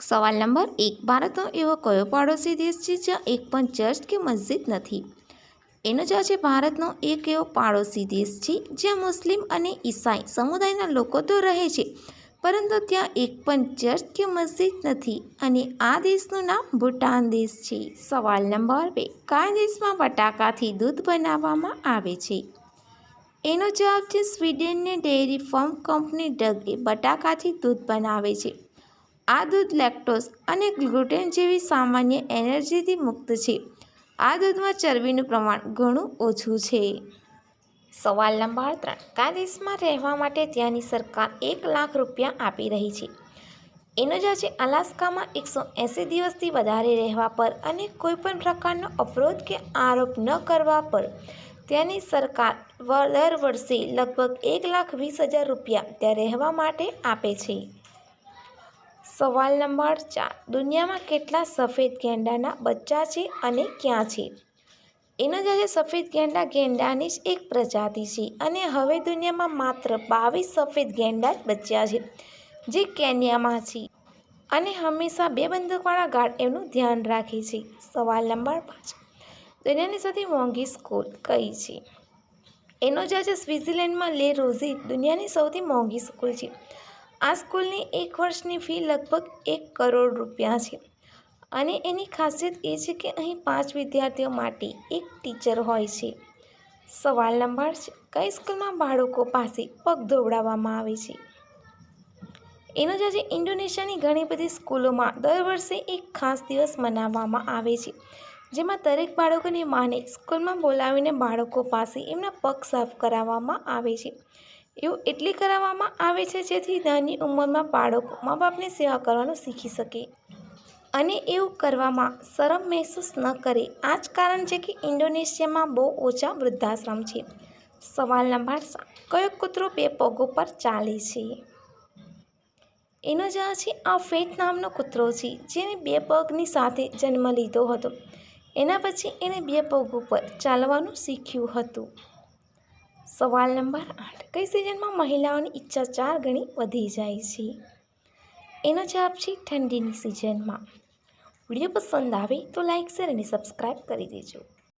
સવાલ નંબર એક ભારતનો એવો કયો પાડોશી દેશ છે જ્યાં એક પણ ચર્ચ કે મસ્જિદ નથી? એનો જવાબ છે ભારતનો એક એવો પાડોશી દેશ છે જ્યાં મુસ્લિમ અને ઈસાઈ સમુદાયના લોકો તો રહે છે, પરંતુ ત્યાં એક પણ ચર્ચ કે મસ્જિદ નથી અને આ દેશનું નામ ભૂટાન દેશ છે. સવાલ નંબર બે, કયા દેશમાં બટાકાથી દૂધ બનાવવામાં આવે છે? એનો જવાબ છે સ્વીડનની ડેરી ફાર્મ કંપની ડગે બટાકાથી દૂધ બનાવે છે. આ દૂધ લેક્ટોઝ અને ગ્લુટેન જેવી સામાન્ય એનર્જીથી મુક્ત છે. આ દૂધમાં ચરબીનું પ્રમાણ ઘણું ઓછું છે. સવાલ નંબર ત્રણ. કયા દેશમાં રહેવા માટે ત્યાંની સરકાર એક લાખ રૂપિયા આપી રહી છે. એનો જવાબ છે અલાસ્કામાં એકસો એંસી દિવસથી વધારે રહેવા પર અને કોઈપણ પ્રકારનો અવરોધ કે આરોપ ન કરવા પર ત્યાંની સરકાર દર વર્ષે લગભગ એક લાખ વીસ હજાર રૂપિયા ત્યાં રહેવા માટે આપે છે. સવાલ નંબર ચાર. દુનિયામાં કેટલા સફેદ ગેંડાના બચ્ચા છે અને ક્યાં છે? એનો છે સફેદ ગેંડા ગેંડાની જ એક પ્રજાતિ છે અને હવે દુનિયામાં માત્ર બાવીસ સફેદ ગેંડા જ બચ્યા છે, જે કેન્યામાં છે. અને હંમેશા બે બંદૂકવાળા ગાર્ડ એમનું ધ્યાન રાખે છે. સવાલ નંબર પાંચ. દુનિયાની સૌથી મોંઘી સ્કૂલ કઈ છે? એનો છે સ્વિટ્ઝરલેન્ડમાં લે રોઝી દુનિયાની સૌથી મોંઘી સ્કૂલ છે. આ સ્કૂલની એક વર્ષની ફી લગભગ એક કરોડ રૂપિયા છે. અને એની ખાસિયત એ છે કે અહીં પાંચ વિદ્યાર્થીઓ માટે એક ટીચર હોય છે. સવાલ નંબર છે, કઈ સ્કૂલમાં બાળકો પાસે પગ દોવડાવવામાં આવે છે? એનો જ આજે ઇન્ડોનેશિયાની ઘણી બધી સ્કૂલોમાં દર વર્ષે એક ખાસ દિવસ મનાવવામાં આવે છે, જેમાં દરેક બાળકોની માને સ્કૂલમાં બોલાવીને બાળકો પાસે એમના પગ સાફ કરાવવામાં આવે છે. એવું એટલે કરાવવામાં આવે છે જેથી નાની ઉંમરમાં બાળકો મા બાપની સેવા કરવાનું શીખી શકે. અને એવું કરવામાં શરમ મહેસૂસ ન કરે. આ જ કારણ છે કે ઇન્ડોનેશિયામાં બહુ ઓછા વૃદ્ધાશ્રમ છે. સવાલ નંબર સાત કયો કૂતરો બે પગો પર ચાલે છે? એનો જવાબ છે, આ ફેટ નામનો કૂતરો છે જેને બે પગની સાથે જન્મ લીધો હતો. એના પછી એણે બે પગ ઉપર ચાલવાનું શીખ્યું હતું. સવાલ નંબર આઠ. કઈ સિઝનમાં મહિલાઓની ઈચ્છા ચાર ગણી વધી જાય છે? એનો જવાબ છે ઠંડીની સિઝનમાં. વીડિયો પસંદ આવે તો લાઇક શેર અને સબસ્ક્રાઈબ કરી દેજો.